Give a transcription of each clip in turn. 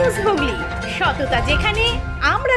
News Hooghly. সততা যেখানে আমরা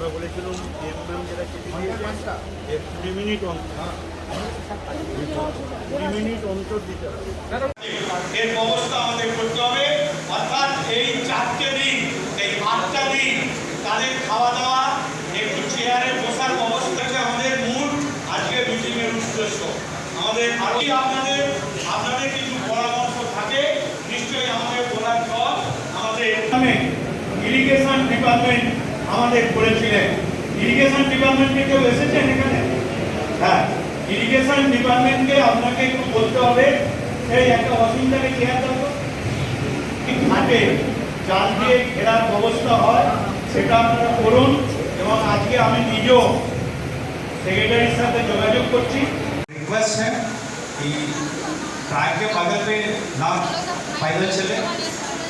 আমরা বলেছিলাম কুড়ি মিনিট অন্তর। কুড়ি মিনিট অন্তর দিতে হবে। ব্যবস্থা আমাদের করতে হবে। অর্থাৎ এই চারটে দিন, এই আটটা দিন তাদের খাওয়া দাওয়া একটু চেয়ারে বসার ব্যবস্থা আমাদের মূল। আজকে মিটিংয়ের উদ্দেশ্য। আমাদের আরও আপনাদের আপনাদের কিছু পরামর্শ থাকে, নিশ্চয়ই আমাদের বলার পর আমাদের ইরিগেশন ডিপার্টমেন্ট আমাদের করেছিলেন ইরিগেশন ডিপার্টমেন্টে কেউ এসেছেন এখানে হ্যাঁ ইরিগেশন ডিপার্টমেন্টকে আপনাকে একটু বলতে হবে সেই একটা অসুবিধাকে চেয়ার দেবো ঠিক থাকে জাল দিয়ে ঘেরার ব্যবস্থা হয় সেটা আপনারা করুন এবং আজকে আমি নিজেও সেক্রেটারির সাথে যোগাযোগ করছি रिक्वेस्ट है कि ट्रैक के बगल पे ना पैदल चले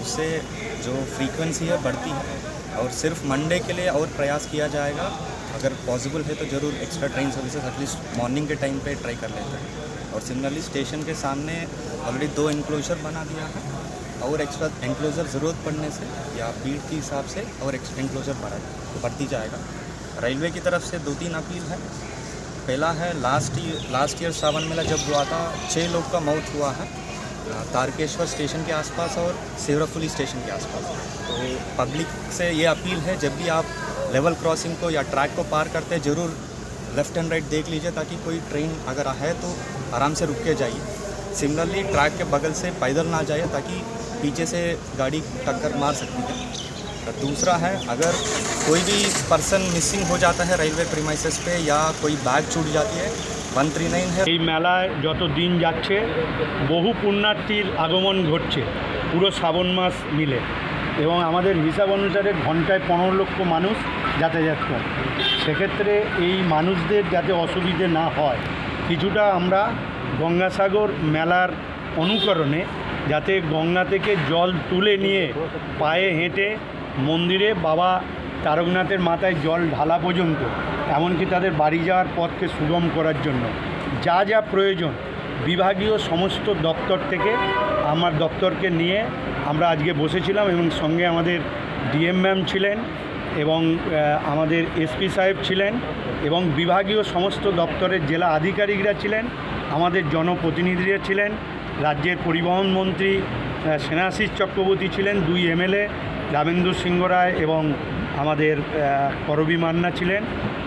उससे जो फ्रीक्वेंसी है बढ़ती है। और सिर्फ़ मंडे के लिए और प्रयास किया जाएगा। अगर पॉसिबल है तो ज़रूर extra train services at least morning के टाइम पे ट्राई कर लेते हैं। और सिमिलरली स्टेशन के सामने ऑलरेडी दो इंक्लोजर बना दिया है। और एक्स्ट्रा इंक्लोजर ज़रूरत पड़ने से या भीड़ के हिसाब से और इंक्लोजर बढ़ा, बढ़ती जाएगा। रेलवे की तरफ़ से दो तीन अपील है। पहला है last year last year Sawan मेला जब हुआ था छः लोग का मौत हुआ है। तारकेश्वर स्टेशन के आसपास और सेवराफुली स्टेशन के आसपास। तो पब्लिक से ये अपील है, जब भी आप लेवल क्रॉसिंग को या ट्रैक को पार करते हैं, ज़रूर लेफ़्ट एंड राइट देख लीजिए, ताकि कोई ट्रेन अगर है तो आराम से रुक के जाइए। सिमिलरली ट्रैक के बगल से पैदल ना जाइए, ताकि पीछे से गाड़ी टक्कर मार सकती है। दूसरा है, अगर कोई भी पर्सन मिसिंग हो जाता है रेलवे प्रीमाइसेस पे या कोई बैग छूट जाती है এই মেলায় যত দিন যাচ্ছে, বহু পুণ্যার্থীর আগমন ঘটছে, পুরো শ্রাবণ মাস মিলে। এবং আমাদের হিসাব অনুসারে ঘন্টায় পনেরো লক্ষ মানুষ যাতায়াত করে। সেক্ষেত্রে এই মানুষদের যাতে অসুবিধে না হয়, কিছুটা আমরা গঙ্গাসাগর মেলার অনুকরণে যাতে গঙ্গা থেকে জল তুলে নিয়ে পায়ে হেঁটে মন্দিরে বাবা তারকনাথের মাথায় জল ঢালা পর্যন্ত, এমনকি তাদের বাড়ি যাওয়ার পথকে সুগম করার জন্য। যা যা প্রয়োজন, বিভাগীয় সমস্ত দপ্তর থেকে আমার দপ্তরকে নিয়ে আমরা আজকে বসেছিলাম এবং সঙ্গে আমাদের ডিএম ম্যাম ছিলেন এবং আমাদের এসপি সাহেব ছিলেন এবং বিভাগীয় সমস্ত দপ্তরের জেলা আধিকারিকরা ছিলেন, আমাদের জনপ্রতিনিধিরা ছিলেন, রাজ্যের পরিবহন মন্ত্রী সেনাশিস চক্রবর্তী ছিলেন, দুই এমএলএ রামেন্দু সিংহ রায় এবং আমাদের করবী মান্না ছিলেন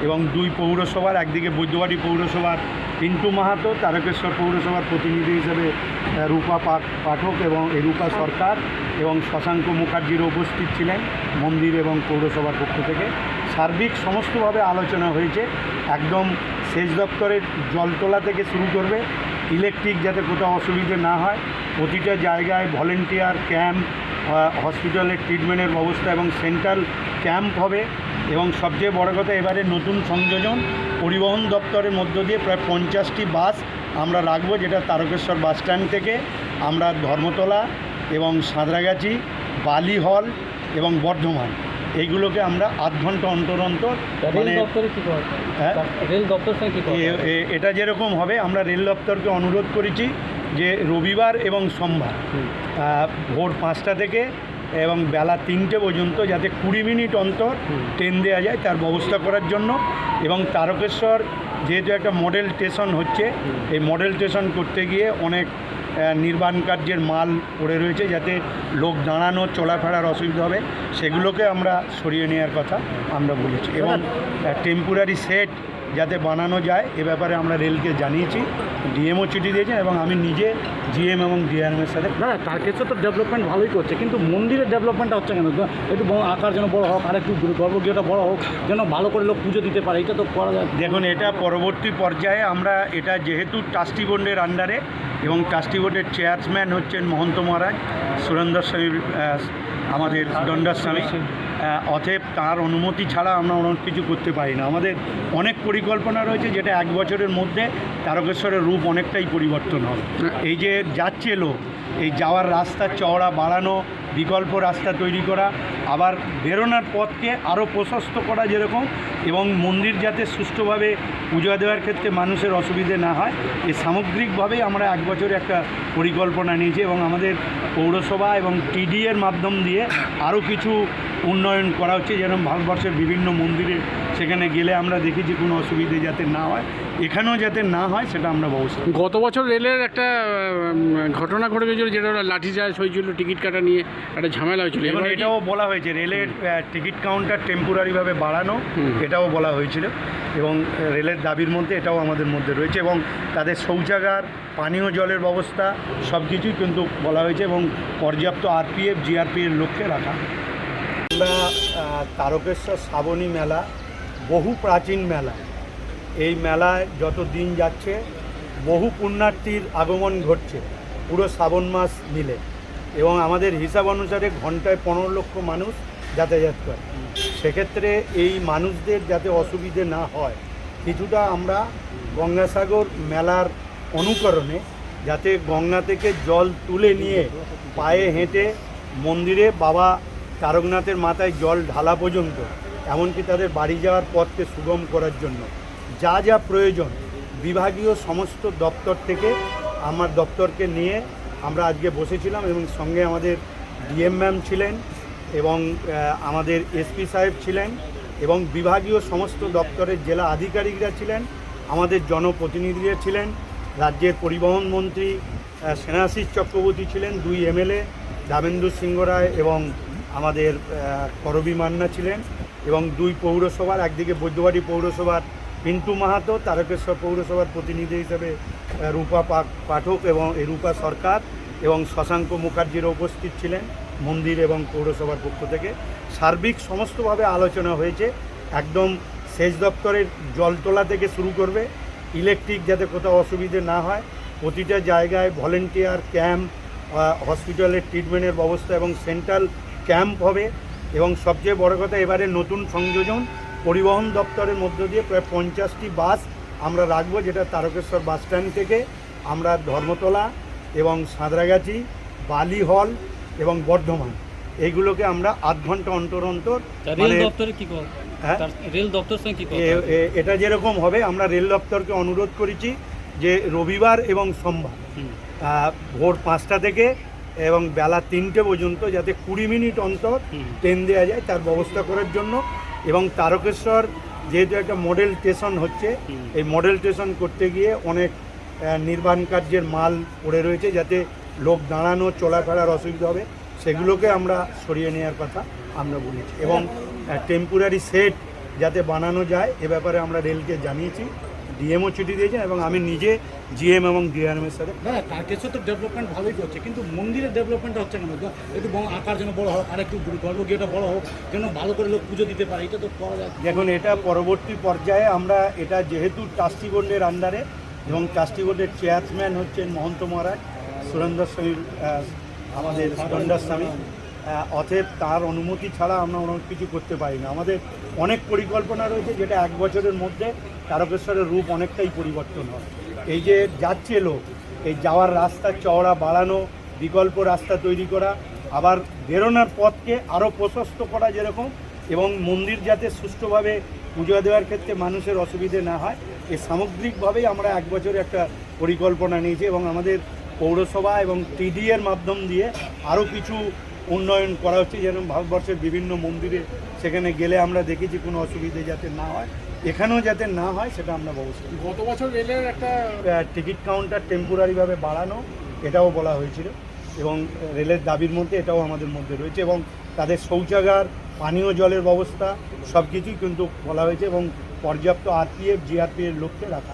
এবং দুই পৌরসভার, একদিকে বৈদ্যবাড়ি পৌরসভার পিন্টু মাহাতো, তারকেশ্বর পৌরসভার প্রতিনিধি হিসেবে রূপা পাঠক এবং রূপা সরকার এবং শশাঙ্ক মুখার্জিরও উপস্থিত ছিলেন মন্দির এবং পৌরসভার পক্ষ থেকে। সার্বিক সমস্তভাবে আলোচনা হয়েছে। একদম সেচ দপ্তরের জল তোলা থেকে শুরু করবে। ইলেকট্রিক যাতে কোথাও অসুবিধে না হয়, প্রতিটা জায়গায় ভলেন্টিয়ার ক্যাম্প হসপিটালের ট্রিটমেন্টের ব্যবস্থা এবং সেন্ট্রাল ক্যাম্প হবে এবং সবচেয়ে বড় কথা এবারে নতুন সংযোজন পরিবহন দপ্তরের মধ্য দিয়ে প্রায় পঞ্চাশটি বাস আমরা রাখব, যেটা তারকেশ্বর বাস স্ট্যান্ড থেকে আমরা ধর্মতলা এবং সাঁতরাগাছি, বালি হল এবং বর্ধমান। এইগুলোকে আমরা আধ ঘণ্টা অন্তর অন্তর মানে হ্যাঁ? রেল দপ্তর এটা যেরকম হবে আমরা রেল দপ্তরকে অনুরোধ করেছি যে রবিবার এবং সোমবার ভোর পাঁচটা থেকে এবং বেলা তিনটে পর্যন্ত যাতে কুড়ি মিনিট অন্তর ট্রেন দেওয়া যায় তার ব্যবস্থা করার জন্য এবং তারকেশ্বর যেহেতু একটা মডেল স্টেশন হচ্ছে এই মডেল স্টেশন করতে গিয়ে অনেক নির্মাণ কার্যের মাল পড়ে রয়েছে যাতে লোক দাঁড়ানো চলাফেরার অসুবিধা হবে। সেগুলোকে আমরা সরিয়ে নেওয়ার কথা আমরা বলেছি। এবং টেম্পোরারি সেট যাতে বানানো যায় এ ব্যাপারে আমরা রেলকে জানিয়েছি ডিএমও চিঠি দিয়েছেন এবং আমি নিজে জিএম এবং ডিআরএমের সাথে না তারকেশ্বর তো ডেভেলপমেন্ট ভালোই করছে কিন্তু মন্দিরের ডেভেলপমেন্টটা হচ্ছে কেন? একটু আকার যেন বড় হোক আর একটু গর্ভগৃহটা বড় হোক যেন ভালো করে লোক পুজো দিতে পারে এটা তো করা যায়। দেখুন এটা পরবর্তী পর্যায়ে আমরা এটা যেহেতু ট্রাস্টি বোর্ডের আন্ডারে এবং ট্রাস্টি বোর্ডের চেয়ারম্যান হচ্ছেন মহন্ত মহারাজ সুরেন্দর স্বামী আমাদের দণ্ডার স্বামী অথেব অতএব তার অনুমতি ছাড়া আমরা অনেক কিছু করতে পারি না। আমাদের অনেক পরিকল্পনা রয়েছে যেটা এক বছরের মধ্যে তারকেশ্বরের রূপ অনেকটাই পরিবর্তন হবে। এই যে যাচ্ছে লোক এই যাওয়ার রাস্তা, চওড়া বাড়ানো, বিকল্প রাস্তা তৈরি করা, আবার বেরোনোর পথকে আরও প্রশস্ত করা যেরকম এবং মন্দির যাতে সুষ্ঠুভাবে পূজা দেওয়ার ক্ষেত্রে মানুষের অসুবিধে না হয় এই সামগ্রিকভাবেই আমরা এক বছরে একটা পরিকল্পনা নিয়েছি এবং আমাদের পৌরসভা এবং টিডি এর মাধ্যম দিয়ে আরও কিছু উন্নয়ন করা হচ্ছে যেরকম ভারতবর্ষের বিভিন্ন মন্দিরে সেখানে গেলে আমরা দেখেছি কোনো অসুবিধে যাতে না হয় এখানেও যাতে না হয় সেটা আমরা ব্যবস্থা গত বছর রেলের একটা ঘটনা ঘটে গেছিল যেটা ওরা লাঠিচার্জ হয়েছিল টিকিট কাটা নিয়ে একটা ঝামেলা হয়েছিল। এবং এটাও বলা হয়েছে রেলের টিকিট কাউন্টার টেম্পোরারিভাবে বাড়ানো এটাও বলা হয়েছিল। এবং রেলের দাবির মধ্যে এটাও আমাদের মধ্যে রয়েছে এবং তাদের শৌচাগার পানীয় জলের ব্যবস্থা সব কিছুই কিন্তু বলা হয়েছে এবং পর্যাপ্ত আরপিএফ জিআরপিএর লক্ষ্যে রাখা। আমরা তারকেশ্বর শ্রাবণী মেলা বহু প্রাচীন মেলা। এই মেলায় যত দিন যাচ্ছে, বহু পুণ্যার্থীর আগমন ঘটছে, পুরো শ্রাবণ মাস মিলে। এবং আমাদের হিসাব অনুসারে ঘন্টায় পনেরো লক্ষ মানুষ যাতায়াত করে। সেক্ষেত্রে এই মানুষদের যাতে অসুবিধে না হয়, কিছুটা আমরা গঙ্গাসাগর মেলার অনুকরণে যাতে গঙ্গা থেকে জল তুলে নিয়ে পায়ে হেঁটে মন্দিরে বাবা তারকনাথের মাথায় জল ঢালা পর্যন্ত এমনকি তাদের বাড়ি যাওয়ার পথকে সুগম করার জন্য। যা যা প্রয়োজন, বিভাগীয় সমস্ত দপ্তর থেকে আমার দপ্তরকে নিয়ে আমরা আজকে বসেছিলাম এবং সঙ্গে আমাদের ডিএম ম্যাম ছিলেন এবং আমাদের এসপি সাহেব ছিলেন এবং বিভাগীয় সমস্ত দপ্তরের জেলা আধিকারিকরা ছিলেন, আমাদের জনপ্রতিনিধিরা ছিলেন, রাজ্যের পরিবহন মন্ত্রী সেনাশিস চক্রবর্তী ছিলেন, দুই এমএলএ রামেন্দু সিংহ রায় এবং আমাদের করবী মান্না ছিলেন। এবং দুই পৌরসভার, একদিকে বৈদ্যবাড়ি পৌরসভার পিন্টু মাহাতো, তারকেশ্বর পৌরসভার প্রতিনিধি হিসেবে রূপা পাঠক এবং রূপা সরকার এবং শশাঙ্ক মুখার্জিরও উপস্থিত ছিলেন মন্দির এবং পৌরসভার পক্ষ থেকে। সার্বিক সমস্তভাবে আলোচনা হয়েছে। একদম সেচ দপ্তরের জল তোলা থেকে শুরু করবে। ইলেকট্রিক যাতে কোথাও অসুবিধে না হয়, প্রতিটা জায়গায় ভলেন্টিয়ার ক্যাম্প হসপিটালের ট্রিটমেন্টের ব্যবস্থা এবং সেন্ট্রাল ক্যাম্প হবে। এবং সবচেয়ে বড় কথা এবারে নতুন সংযোজন পরিবহন দপ্তরের মধ্য দিয়ে প্রায় পঞ্চাশটি বাস আমরা রাখব যেটা তারকেশ্বর বাস স্ট্যান্ড থেকে আমরা ধর্মতলা এবং সাঁতরাগাছি বালি হল এবং বর্ধমান এইগুলোকে আমরা আধ ঘণ্টা অন্তর অন্তর রেল মানে- দপ্তরে কি কথা হ্যাঁ? এটা যেরকম হবে আমরা রেল দপ্তরকে অনুরোধ করেছি যে রবিবার এবং সোমবার। ভোর পাঁচটা থেকে এবং বেলা তিনটে পর্যন্ত যাতে কুড়ি মিনিট অন্তর ট্রেন দেওয়া যায় তার ব্যবস্থা করার জন্য এবং তারকেশ্বর যেহেতু একটা মডেল স্টেশন হচ্ছে এই মডেল স্টেশন করতে গিয়ে অনেক নির্মাণ কার্যের মাল পড়ে রয়েছে যাতে লোক দাঁড়ানো চলাফেরার অসুবিধা হবে সেগুলোকে আমরা সরিয়ে নেওয়ার কথা আমরা বলেছি। এবং টেম্পোরারি সেট যাতে বানানো যায় এ ব্যাপারে আমরা রেলকে জানিয়েছি। ডিএমও চিঠি দিয়েছেন এবং আমি নিজে জিএম এবং ডিআরএমের সাথে না তারকেশ্বর তো ডেভেলপমেন্ট ভালোই করছে কিন্তু মন্দিরের ডেভেলপমেন্টটা হচ্ছে কেন? একটু বড় আকার যেন বড় হোক আর একটু গর্ভগৃহটা বড় হোক যেন ভালো করে লোক পুজো দিতে পারে এটা তো করা যায়। দেখুন এটা পরবর্তী পর্যায়ে আমরা এটা যেহেতু ট্রাস্টি বোর্ডের আন্ডারে এবং ট্রাস্টি বোর্ডের চেয়ারম্যান হচ্ছেন মহন্ত মহারাজ সুরেন্দ্র স্বামী আমাদের সুরেন্দ্র স্বামী অতএব তার অনুমতি ছাড়া আমরা অনেক কিছু করতে পারি না। আমাদের অনেক পরিকল্পনা রয়েছে যেটা এক বছরের মধ্যে তারকেশ্বরের রূপ অনেকটাই পরিবর্তন হয়। এই যে যাচ্ছে লোক, এই যাওয়ার রাস্তা, চওড়া বাড়ানো, বিকল্প রাস্তা তৈরি করা, আবার বেরোনোর পথকে আরও প্রশস্ত করা যেরকম এবং মন্দির যাতে সুষ্ঠুভাবে পুজো দেওয়ার ক্ষেত্রে মানুষের অসুবিধে না হয় এই সামগ্রিকভাবেই আমরা এক বছরে একটা পরিকল্পনা নিয়েছি এবং আমাদের পৌরসভা এবং টিডি এর মাধ্যম দিয়ে আরও কিছু উন্নয়ন করা হচ্ছে। যেরকম ভারতবর্ষের বিভিন্ন মন্দিরে সেখানে গেলে আমরা দেখেছি কোনো অসুবিধে যাতে না হয় এখানেও যাতে না হয় সেটা আমরা ব্যবস্থা গত বছর রেলের একটা টিকিট কাউন্টার টেম্পোরারিভাবে বাড়ানো এটাও বলা হয়েছিল এবং রেলের দাবির মধ্যে এটাও আমাদের মধ্যে রয়েছে এবং তাদের শৌচাগার পানীয় জলের ব্যবস্থা সব কিছুই কিন্তু বলা হয়েছে এবং পর্যাপ্ত আরপিএফ জিআরপিএফ লোককে রাখা।